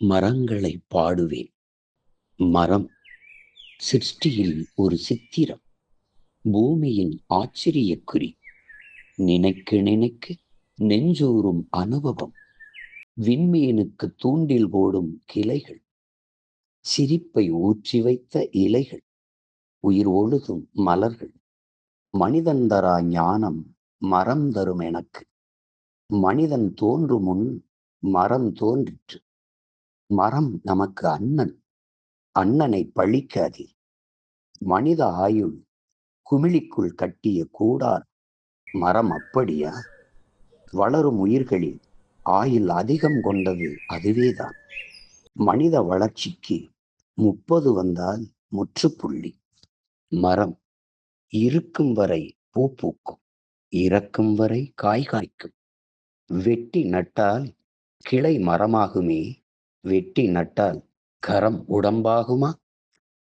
மரங்களை பாடுவேன். மரம் சிருஷ்டியில் ஒரு சித்திரம். பூமியின் ஆச்சரியக்குறி. நினைக்க நினைக்க நெஞ்சூறும் அனுபவம். விண்மீனுக்கு தூண்டில் போடும் கிளைகள். சிரிப்பை ஊற்றி வைத்த இலைகள். உயிர் ஒழுகும் மலர்கள். மனிதன் தரா ஞானம் மரம் தரும் எனக்கு மனிதன் தோன்றும் முன் மரம் தோன்றிற்று. மரம் நமக்கு அண்ணன். அண்ணனை பழிக்காதீர் மனித ஆயுள் குமிழிக்குள் கட்டிய கூடார். மரம் அப்படியா? வளரும் உயிர்களில் ஆயுள் அதிகம் கொண்டது அதுவேதான் மனித வளர்ச்சிக்கு முப்பது வந்தால் முற்றுப்புள்ளி. மரம் இருக்கும் வரை பூ பூக்கும். இறக்கும் வரை காய் காய்க்கும். வெட்டி நட்டால் கிளை மரமாகுமே. வெட்டி நட்டால் கரம் உடம்பாகுமா?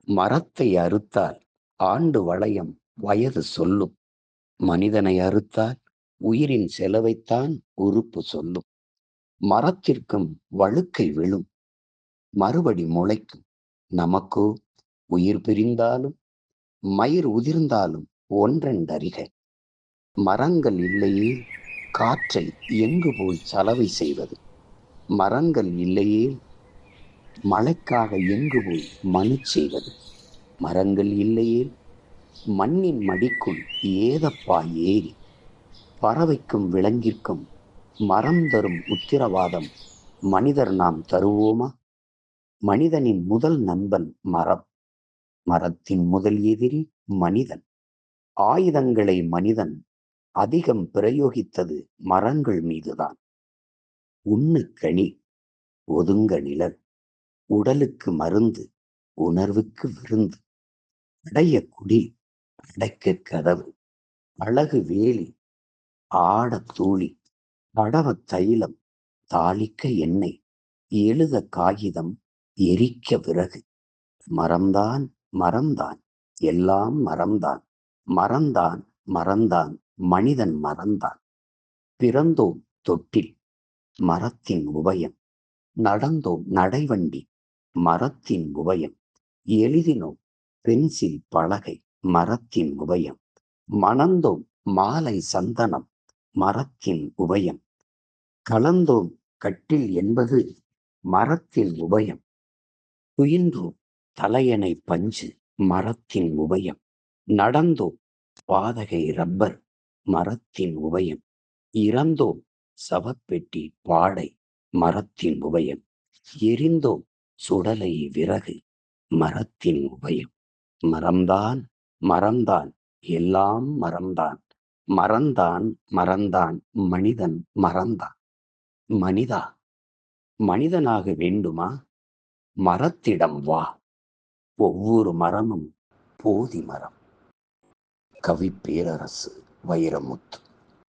மரத்தை அறுத்தால் ஆண்டு வளையம் வயது சொல்லும். மனிதனை அறுத்தால் உயிரின் செலவைத்தான் உறுப்பு சொல்லும். மரத்திற்கும் வழுக்கை விழும். மறுபடி முளைக்கும். நமக்கோ உயிர் பிரிந்தாலும் மயிர் உதிர்ந்தாலும் ஒன்றெண்டறிக மரங்கள் இல்லையே காற்றை எங்கு போய் சலவை செய்வது? மரங்கள் இல்லையே மழைக்காக எங்கு போய் மனு செய்வது? மரங்கள் இல்லையே. மண்ணின் மடிக்குள் ஏதப்பா ஏறி பறவைக்கும் விலங்கிற்கும் மரம் தரும் உத்திரவாதம் மனிதர் நாம் தருவோமா? மனிதனின் முதல் நண்பன் மரம். மரத்தின் முதல் எதிரி மனிதன். ஆயுதங்களை மனிதன். அதிகம் பிரயோகித்தது மரங்கள் மீதுதான். உண்ணு கனி ஒதுங்க நிழல். உடலுக்கு மருந்து உணர்வுக்கு விருந்து அடைய குடி அடைக்க கதவு அழகு வேலி ஆட தூளி படவ தைலம் தாளிக்க எண்ணெய் எழுத காகிதம் எரிக்க விறகு. மரம்தான் மரம்தான் எல்லாம் மரம்தான் மறந்தான் மறந்தான் மனிதன் மறந்தான். பிறந்தோம் தொட்டில் மரத்தின் உபயம் நடந்தோம் நடைவண்டி மரத்தின் உபயம். எளிதினோம் பென்சில் பலகை மரத்தின் உபயம். மணந்தோம் மாலை சந்தனம் மரத்தின் உபயம். கலந்தோம் கட்டில் என்பது மரத்தின் உபயம். துயின்றோம் தலையணை பஞ்சு மரத்தின் உபயம். நடந்தோம் பாதகை ரப்பர் மரத்தின் உபயம். இறந்தோம் சவப்பெட்டி பாடை மரத்தின் உபயம். எரிந்தோம் சுடலை விறகு மரத்தின் உபயம். மரம்தான் மரம்தான் எல்லாம் மரம்தான் மறந்தான் மறந்தான் மனிதன் மறந்தான். மனிதா மனிதனாக வேண்டுமா? மரத்திடம் வா. ஒவ்வொரு மரமும் போதி மரம். கவி பேரரசு வைரமுத்து.